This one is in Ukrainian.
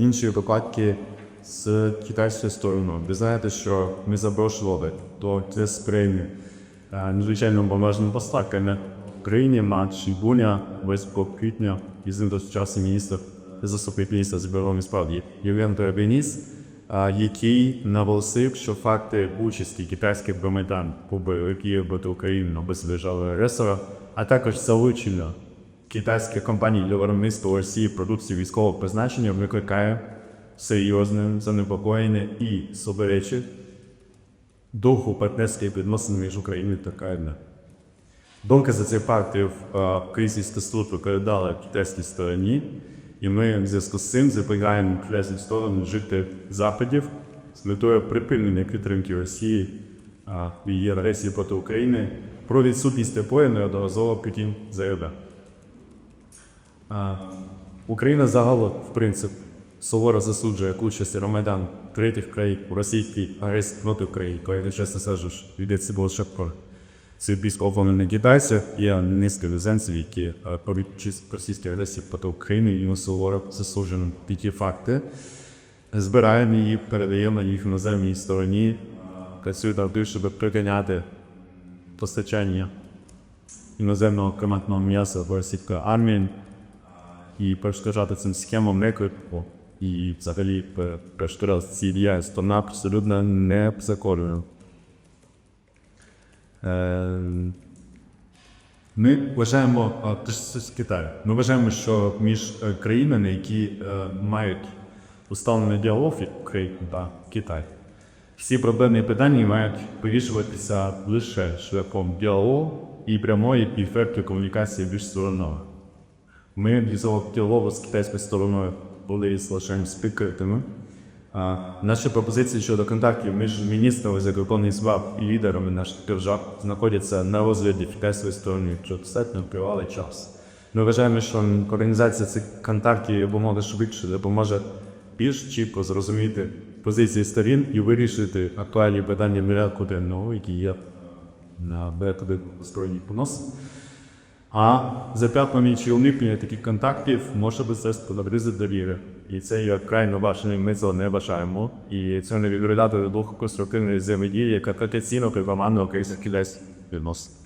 інші випадки з китайською стороною. Ви знаєте, що ми запрошували до це сприйняття е, надзвичайно поважними поставками Україні. На Чигуня 8 квітня із досучасний міністр заступник міністра збройних справ Євген Требеніс, який наголосив, що факти участі китайських громадян у бойовиків проти без держави агресора, а також залучення китайських компаній для виробництва у Росії продукції військового призначення викликає серйозне занепокоєння і суперечить духу партнерських відносин між Україною та КНР. Докази цих фактів е, в кризі стосунку передали китайській стороні, і ми в зв'язку з цим закликаємо китайські сторони жити заходів з метою припинення підтримки Росії в її агресії проти України про відсутність такої неодноразово Путін заявляв. Україна загалом, в принципі, суворо засуджує участь громадян третіх країн у російській агресії проти України, коли чесно кажу, що йдеться лише про це військово китайців, є низка візенців, які е, про участь російській агресії проти України і суворо засуджуємо ті факти. Збираємо її, передаємо їх іноземній стороні, працюють над щоб припиняти постачання іноземного командного м'яса в російської армії і перешкоджати цим схемам виклику і взагалі пе- перешкоджати цій діяльності, вона абсолютно не законною. Е, Ми вважаємо, ти ж з Китаю. Ми вважаємо, що між е, країнами, які е, мають уставлений діалог Україна та Китай, всі проблемні питання мають вирішуватися лише шляхом діалогу і прямої і ефектної комунікації між сторонами. Ми діалогу з китайською стороною були лише спікерами. Наші пропозиції щодо контактів між міністрами закордонних справ і лідерами наших держав знаходяться на розгляді китайської сторони вже достатньо тривалий час. Ми вважаємо, що організація цих контактів якомога швидше допоможе більш чітко зрозуміти позиції сторін і вирішити актуальні питання денного, які є на методи збройних понос. А зап'ятнення чи уникнення таких контактів може безпечно набризати довіри. І це є крайно важливим, ми цього не бажаємо. І це не відповідати до духу конструктивної взаємодії, яка традиційно припоманує українських кілець відносин.